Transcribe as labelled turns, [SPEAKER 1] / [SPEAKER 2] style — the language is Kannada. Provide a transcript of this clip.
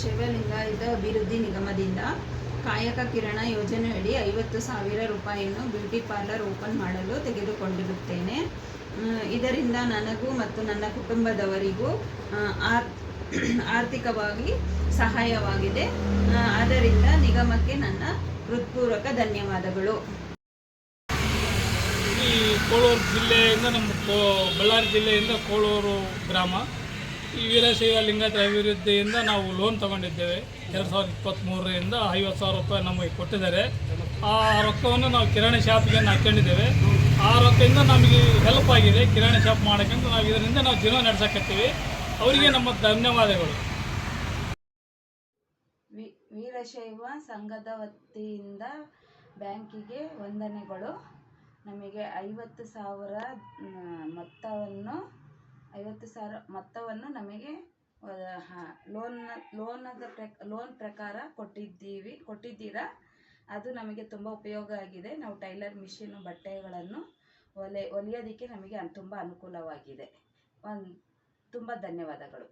[SPEAKER 1] ಶಿವಲಿಂಗಾಯತ ಅಭಿವೃದ್ಧಿ ನಿಗಮದಿಂದ ಕಾಯಕ ಕಿರಣ ಯೋಜನೆಯಡಿ ಐವತ್ತು ಸಾವಿರ ರೂಪಾಯಿಯನ್ನು ಬ್ಯೂಟಿ ಪಾರ್ಲರ್ ಓಪನ್ ಮಾಡಲು ತೆಗೆದುಕೊಂಡಿರುತ್ತೇನೆ. ಇದರಿಂದ ನನಗೂ ಮತ್ತು ನನ್ನ ಕುಟುಂಬದವರಿಗೂ ಆರ್, ಆರ್ಥಿಕವಾಗಿ ಸಹಾಯವಾಗಿದೆ. ಆದ್ದರಿಂದ ನಿಗಮಕ್ಕೆ ನನ್ನ ಹೃತ್ಪೂರ್ವಕ ಧನ್ಯವಾದಗಳು.
[SPEAKER 2] ಈ ಕೋಳೂರು ಜಿಲ್ಲೆಯಿಂದ ನಮ್ಮ ಬಳ್ಳಾರಿ ಜಿಲ್ಲೆಯಿಂದ ಕೋಳೂರು ಗ್ರಾಮ. ಈ ವೀರಶೈವ ಲಿಂಗಾಯತ ಅಭಿವೃದ್ಧಿಯಿಂದ ನಾವು ಲೋನ್ ತಗೊಂಡಿದ್ದೇವೆ. ಎರಡು ಸಾವಿರದ ಇಪ್ಪತ್ತ್ಮೂರರಿಂದ ಐವತ್ತು ಸಾವಿರ ರೂಪಾಯಿ ನಮಗೆ ಕೊಟ್ಟಿದ್ದಾರೆ. ಆ ರೊಕ್ಕವನ್ನು ನಾವು ಕಿರಾಣಿ ಶಾಪ್ಗೆ ಹಾಕೊಂಡಿದ್ದೇವೆ. ಆ ರೊಕ್ಕದಿಂದ ನಮಗೆ ಹೆಲ್ಪ್ ಆಗಿದೆ. ಕಿರಾಣಿ ಶಾಪ್ ಮಾಡೋಕ್ಕಂತ ನಾವು ಇದರಿಂದ ನಾವು ಜೀವನ ನಡೆಸಕತ್ತೀವಿ. ಅವರಿಗೆ ನಮ್ಮ ಧನ್ಯವಾದಗಳು.
[SPEAKER 1] ವೀರಶೈವ ಸಂಘದ ವತಿಯಿಂದ ಬ್ಯಾಂಕಿಗೆ ವಂದನೆಗಳು. ನಮಗೆ ಐವತ್ತು ಸಾವಿರ ಮೊತ್ತವನ್ನು ಐವತ್ತು ಸಾವಿರ ಮೊತ್ತವನ್ನು ನಮಗೆ ಲೋನ್ ಲೋನದ ಪ್ರಕ್ ಲೋನ್ ಪ್ರಕಾರ ಕೊಟ್ಟಿದ್ದೀವಿ, ಕೊಟ್ಟಿದ್ದೀರಾ? ಅದು ನಮಗೆ ತುಂಬ ಉಪಯೋಗ ಆಗಿದೆ. ನಾವು ಟೈಲರ್ ಮಿಷಿನು ಬಟ್ಟೆಗಳನ್ನು ಹೊಲೆ ಹೊಲಿಯೋದಕ್ಕೆ ನಮಗೆ ತುಂಬ ಅನುಕೂಲವಾಗಿದೆ. ಒಂದು, ತುಂಬ ಧನ್ಯವಾದಗಳು.